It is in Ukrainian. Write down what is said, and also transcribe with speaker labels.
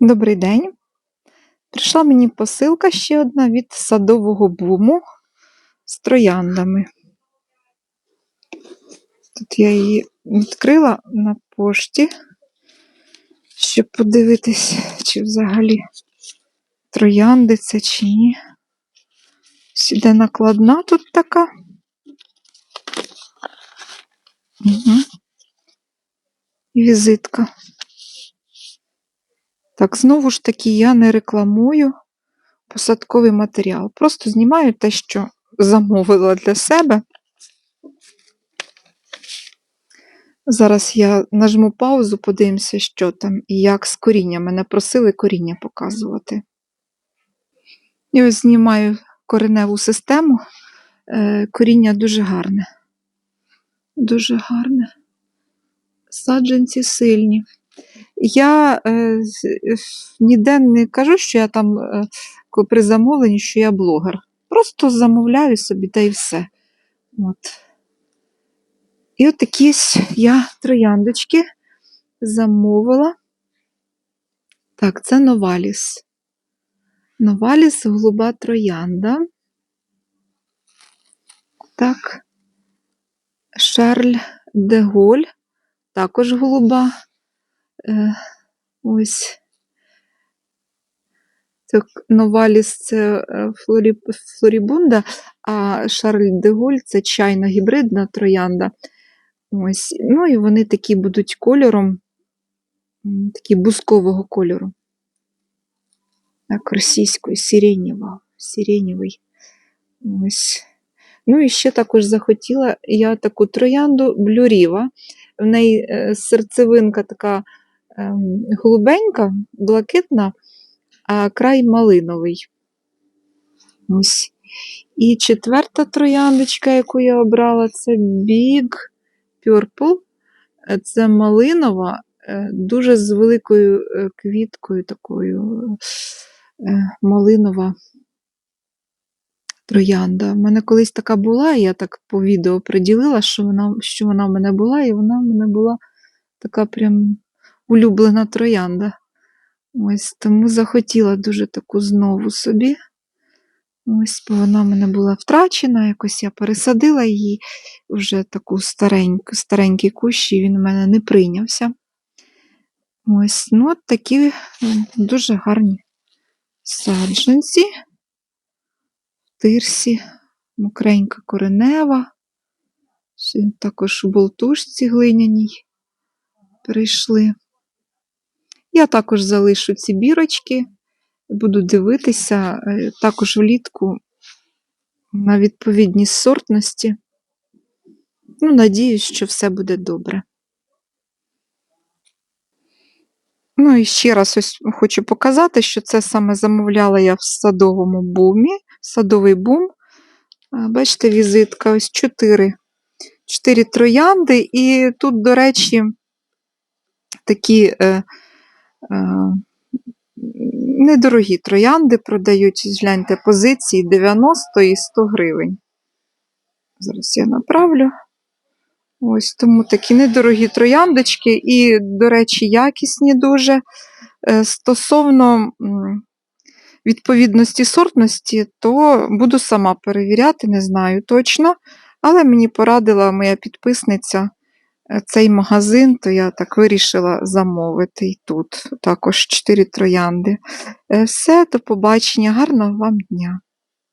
Speaker 1: Добрий день. Прийшла мені посилка ще одна від садового буму з трояндами. Тут я її відкрила на пошті, щоб подивитись, чи взагалі троянди це чи ні. Ось іде накладна тут така. Угу. І візитка. Так, знову ж таки, я не рекламую посадковий матеріал. Просто знімаю те, що замовила для себе. Зараз я нажму паузу, подивимося, що там і як з коріння. Мене просили коріння показувати. І ось знімаю кореневу систему. Е, Коріння дуже гарне. Дуже гарне. Саджанці сильні. Я е, ніде не кажу, що я там е, при замовленні, що я блогер. Просто замовляю собі та й все. От. І от такі я трояндочки замовила. Так, це Новаліс. Новаліс голуба троянда. Так. Шарль де Голь, також голуба. Е, ось. Так, Новаліс це е, флорі, флорібунда, а Шарль де Голь це чайна гібридна троянда. Ось. Ну і вони такі будуть кольором, такі бускового кольору. Так, російською, сиренєва, сиренєвий. Ось. Ну і ще також захотіла я таку троянду блюріва. В неї е, серцевинка така голубенька, блакитна, а край малиновий. Ось. І четверта трояндочка, яку я обрала, це Big Purple. Е, Це малинова, е, дуже з великою е, квіткою такою малинова троянда. У мене колись така була, я так по відео приділила, що вона, що вона в мене була, і вона в мене була така прям улюблена троянда. Ось тому захотіла дуже таку знову собі. Ось, бо вона в мене була втрачена, якось я пересадила її вже таку стареньку, старенький кущ, і він у мене не прийнявся. Ось, ну, от такі дуже гарні саджанці. Тирсі, мокренька коренева. Також у болтушці глиняній перейшли. Я також залишу ці бірочки, буду дивитися е, також влітку на відповідні сортності. Ну, надіюсь, що все буде добре. Ну і ще раз ось хочу показати, що це саме замовляла я в садовому бумі, садовий бум. Бачите, візитка, ось чотири. Чотири троянди, і тут, до речі, такі е, недорогі троянди продають, гляньте, позиції 90 і 100 гривень. Зараз я направлю. Ось тому такі недорогі трояндочки, і, до речі, якісні дуже. Е, Стосовно відповідності сортності, то буду сама перевіряти, не знаю точно. Але мені порадила моя підписниця е, цей магазин, то я так вирішила замовити і тут також 4 троянди. Е, Все, до побачення, гарного вам дня!